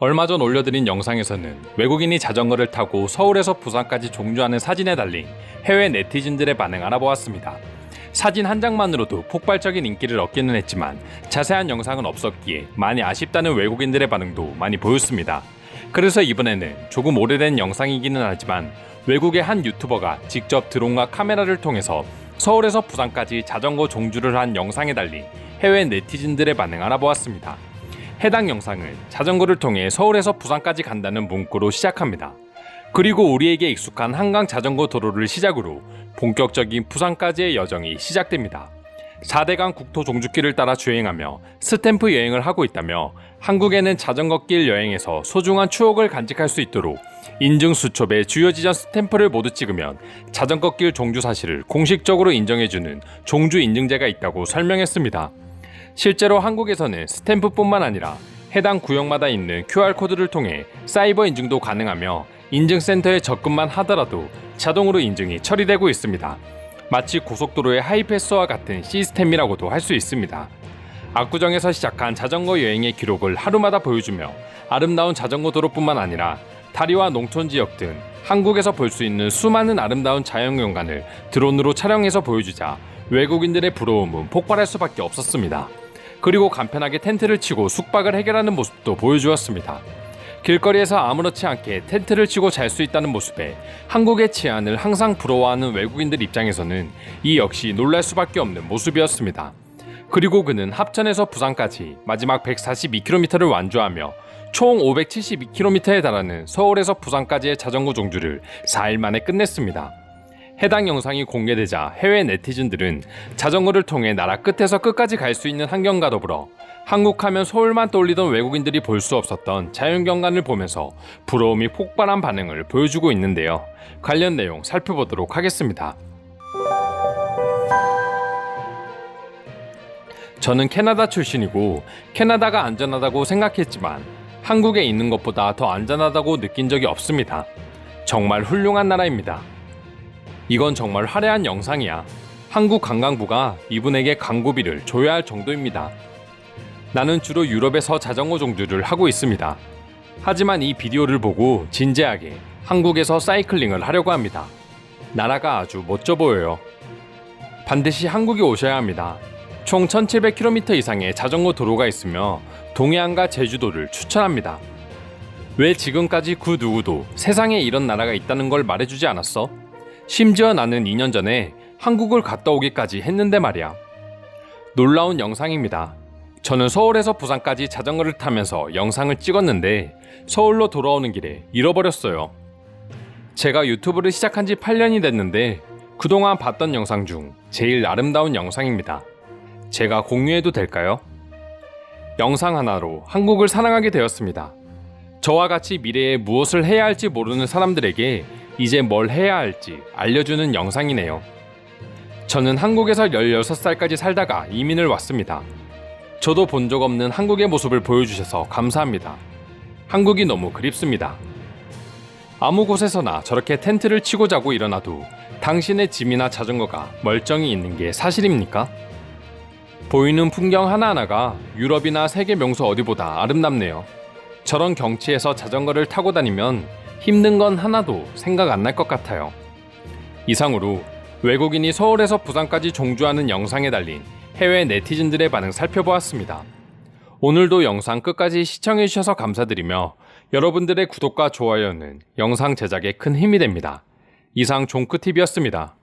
얼마 전 올려드린 영상에서는 외국인이 자전거를 타고 서울에서 부산까지 종주하는 사진에 달린 해외 네티즌들의 반응 알아보았습니다. 사진 한 장만으로도 폭발적인 인기를 얻기는 했지만 자세한 영상은 없었기에 많이 아쉽다는 외국인들의 반응도 많이 보였습니다. 그래서 이번에는 조금 오래된 영상이기는 하지만 외국의 한 유튜버가 직접 드론과 카메라를 통해서 서울에서 부산까지 자전거 종주를 한 영상에 달린 해외 네티즌들의 반응 알아보았습니다. 해당 영상을 자전거를 통해 서울에서 부산까지 간다는 문구로 시작합니다. 그리고 우리에게 익숙한 한강 자전거 도로를 시작으로 본격적인 부산까지의 여정이 시작됩니다. 4대강 국토 종주길을 따라 주행하며 스탬프 여행을 하고 있다며 한국에는 자전거길 여행에서 소중한 추억을 간직할 수 있도록 인증 수첩에 주요 지점 스탬프를 모두 찍으면 자전거길 종주 사실을 공식적으로 인정해주는 종주 인증제가 있다고 설명했습니다. 실제로 한국에서는 스탬프뿐만 아니라 해당 구역마다 있는 QR코드를 통해 사이버 인증도 가능하며 인증센터에 접근만 하더라도 자동으로 인증이 처리되고 있습니다. 마치 고속도로의 하이패스와 같은 시스템이라고도 할 수 있습니다. 압구정에서 시작한 자전거 여행의 기록을 하루마다 보여주며 아름다운 자전거 도로뿐만 아니라 다리와 농촌 지역 등 한국에서 볼 수 있는 수많은 아름다운 자연 경관을 드론으로 촬영해서 보여주자 외국인들의 부러움은 폭발할 수밖에 없었습니다. 그리고 간편하게 텐트를 치고 숙박을 해결하는 모습도 보여주었습니다. 길거리에서 아무렇지 않게 텐트를 치고 잘 수 있다는 모습에 한국의 치안을 항상 부러워하는 외국인들 입장에서는 이 역시 놀랄 수밖에 없는 모습이었습니다. 그리고 그는 합천에서 부산까지 마지막 142km를 완주하며 총 572km에 달하는 서울에서 부산까지의 자전거 종주를 4일 만에 끝냈습니다. 해당 영상이 공개되자 해외 네티즌들은 자전거를 통해 나라 끝에서 끝까지 갈 수 있는 환경과 더불어 한국 하면 서울만 떠올리던 외국인들이 볼 수 없었던 자연 경관을 보면서 부러움이 폭발한 반응을 보여주고 있는데요. 관련 내용 살펴보도록 하겠습니다. 저는 캐나다 출신이고 캐나다가 안전하다고 생각했지만 한국에 있는 것보다 더 안전하다고 느낀 적이 없습니다. 정말 훌륭한 나라입니다. 이건 정말 화려한 영상이야. 한국 관광부가 이분에게 광고비를 줘야 할 정도입니다. 나는 주로 유럽에서 자전거 종주를 하고 있습니다. 하지만 이 비디오를 보고 진지하게 한국에서 사이클링을 하려고 합니다. 나라가 아주 멋져 보여요. 반드시 한국에 오셔야 합니다. 총 1700km 이상의 자전거 도로가 있으며 동해안과 제주도를 추천합니다. 왜 지금까지 그 누구도 세상에 이런 나라가 있다는 걸 말해주지 않았어? 심지어 나는 2년 전에 한국을 갔다 오기까지 했는데 말이야. 놀라운 영상입니다. 저는 서울에서 부산까지 자전거를 타면서 영상을 찍었는데 서울로 돌아오는 길에 잃어버렸어요. 제가 유튜브를 시작한 지 8년이 됐는데 그동안 봤던 영상 중 제일 아름다운 영상입니다. 제가 공유해도 될까요? 영상 하나로 한국을 사랑하게 되었습니다. 저와 같이 미래에 무엇을 해야 할지 모르는 사람들에게 이제 뭘 해야 할지 알려주는 영상이네요. 저는 한국에서 16살까지 살다가 이민을 왔습니다. 저도 본 적 없는 한국의 모습을 보여주셔서 감사합니다. 한국이 너무 그립습니다. 아무 곳에서나 저렇게 텐트를 치고 자고 일어나도 당신의 짐이나 자전거가 멀쩡히 있는 게 사실입니까? 보이는 풍경 하나하나가 유럽이나 세계 명소 어디보다 아름답네요. 저런 경치에서 자전거를 타고 다니면 힘든 건 하나도 생각 안 날 것 같아요. 이상으로 외국인이 서울에서 부산까지 종주하는 영상에 달린 해외 네티즌들의 반응 살펴보았습니다. 오늘도 영상 끝까지 시청해주셔서 감사드리며 여러분들의 구독과 좋아요는 영상 제작에 큰 힘이 됩니다. 이상 종크TV였습니다.